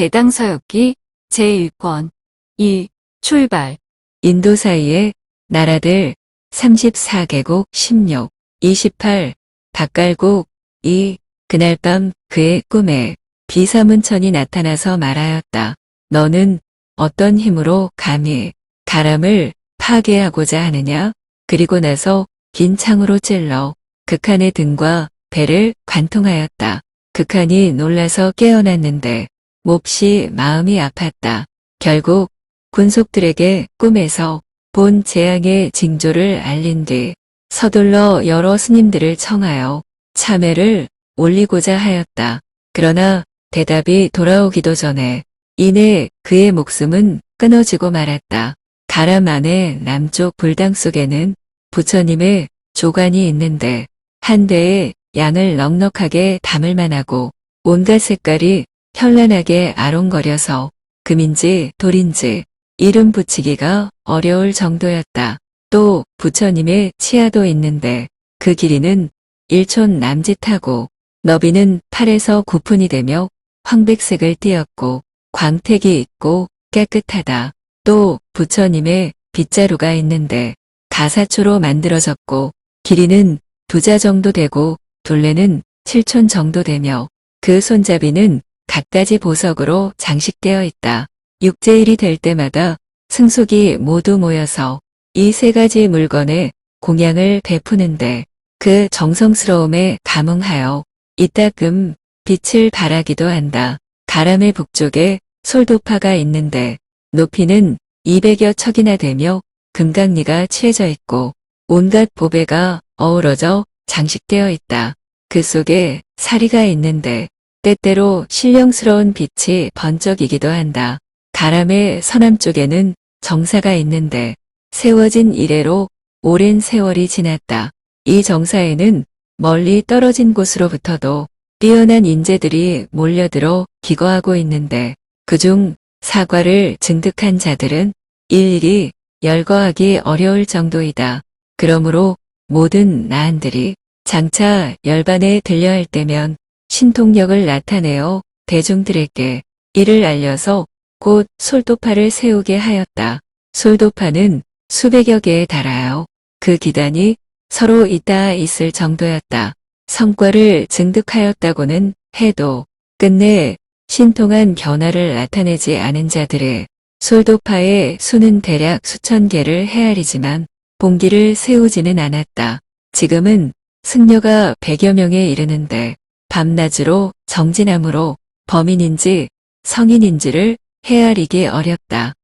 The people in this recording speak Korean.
대당서역기 제1권 1. 출발 인도 사이의 나라들 34개국 16, 28, 닭갈국 2. 그날 밤 그의 꿈에 비사문천이 나타나서 말하였다. 너는 어떤 힘으로 감히 가람을 파괴하고자 하느냐? 그리고 나서 긴 창으로 찔러 극한의 등과 배를 관통하였다. 극한이 놀라서 깨어났는데 몹시 마음이 아팠다. 결국 군속들에게 꿈에서 본 재앙의 징조를 알린 뒤 서둘러 여러 스님들을 청하여 참회를 올리고자 하였다. 그러나 대답이 돌아오기도 전에 이내 그의 목숨은 끊어지고 말았다. 가람 안의 남쪽 불당 속에는 부처님의 조관이 있는데 한 대에 양을 넉넉하게 담을 만하고 온갖 색깔이 현란하게 아롱거려서 금인지 돌인지 이름 붙이기가 어려울 정도였다. 또 부처님의 치아도 있는데 그 길이는 1촌 남짓하고 너비는 8에서 9푼이 되며 황백색을 띠었고 광택이 있고 깨끗하다. 또 부처님의 빗자루가 있는데 가사초로 만들어졌고 길이는 두자 정도 되고 둘레는 7촌 정도 되며 그 손잡이는 갖가지 보석으로 장식되어 있다. 육제일이 될 때마다 승속이 모두 모여서 이 세 가지 물건에 공양을 베푸는데 그 정성스러움에 감흥하여 이따금 빛을 발하기도 한다. 가람의 북쪽에 솔도파가 있는데 높이는 200여 척이나 되며 금강리가 칠해져 있고 온갖 보배가 어우러져 장식되어 있다. 그 속에 사리가 있는데 때때로 신령스러운 빛이 번쩍이기도 한다. 가람의 서남쪽에는 정사가 있는데 세워진 이래로 오랜 세월이 지났다. 이 정사에는 멀리 떨어진 곳으로부터도 뛰어난 인재들이 몰려들어 기거하고 있는데 그중 사과를 증득한 자들은 일일이 열거하기 어려울 정도이다. 그러므로 모든 나한들이 장차 열반에 들려 할 때면 신통력을 나타내어 대중들에게 이를 알려서 곧 솔도파를 세우게 하였다. 솔도파는 수백여 개에 달하여 그 기단이 서로 있다 있을 정도였다. 성과를 증득하였다고는 해도 끝내 신통한 변화를 나타내지 않은 자들의 솔도파의 수는 대략 수천 개를 헤아리지만 봉기를 세우지는 않았다. 지금은 승려가 100여 명에 이르는데 밤낮으로 정진함으로 범인인지 성인인지를 헤아리기 어렵다.